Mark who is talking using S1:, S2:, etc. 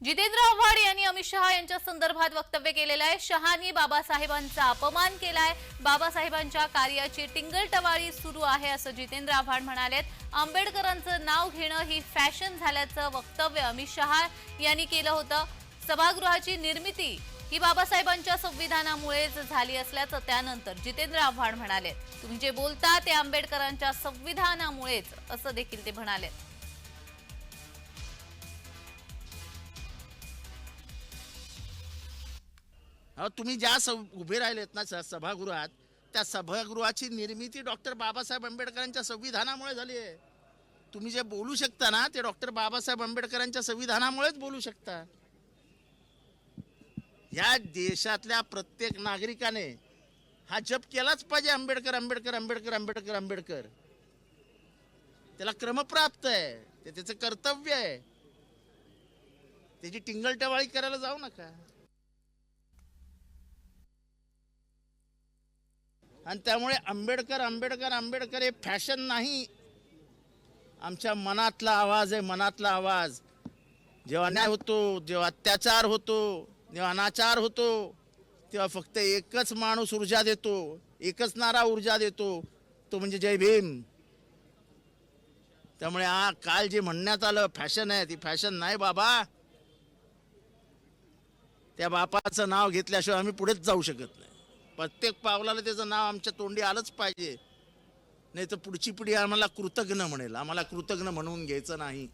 S1: जितेंद्र आव्हाड यांनी अमित शहा यांच्या संदर्भात वक्तव्य केलेलं आहे. शहानी बाबासाहेबांचा अपमान केलाय. बाबासाहेबांच्या कार्याची टिंगलटवाळी सुरू आहे असं जितेंद्र आव्हाड म्हणालेत. आंबेडकरांचं नाव घेणं ही फॅशन झाल्याचं वक्तव्य अमित शहा यांनी केलं होतं. सभागृहाची निर्मिती ही बाबासाहेबांच्या संविधानामुळेच झाली असल्याचं त्यानंतर जितेंद्र आव्हाड म्हणाले तुम्ही जे बोलता ते आंबेडकरांच्या संविधानामुळेच असं देखील ते म्हणाले
S2: तुम्ही ज्या स उभे राहिलेत ना स- सभागृहात त्या सभागृहाची निर्मिती डॉक्टर बाबासाहेब आंबेडकरांच्या संविधानामुळे झाली आहे. तुम्ही जे बोलू शकता ना ते डॉक्टर बाबासाहेब आंबेडकरांच्या संविधानामुळेच बोलू शकता. या देशातल्या प्रत्येक नागरिकाने हा जप केलाच पाहिजे आंबेडकर आंबेडकर आंबेडकर आंबेडकर आंबेडकर. त्याला क्रमप्राप्त आहे. ते त्याचं कर्तव्य आहे. त्याची टिंगलटवाळी करायला जाऊ नका. आणि त्यामुळे आंबेडकर आंबेडकर आंबेडकर हे फॅशन नाही. आमच्या मनातला आवाज आहे मनातला आवाज. जेव्हा अन्याय होतो जेव्हा अत्याचार होतो जेव्हा अनाचार होतो तेव्हा फक्त एकच माणूस ऊर्जा देतो एकच नारा ऊर्जा देतो तो म्हणजे जय भीम. त्यामुळे हा काल जे म्हणण्यात आलं फॅशन आहे ती फॅशन नाही बाबा. त्या बापाचं नाव घेतल्याशिवाय आम्ही पुढेच जाऊ शकत नाही. प्रत्येक पावलाला त्याचं नाव आमच्या तोंडी आलंच पाहिजे. नाही तर पुढची पिढी आम्हाला कृतज्ञ म्हणेल. आम्हाला कृतज्ञ म्हणून घ्यायचं नाही.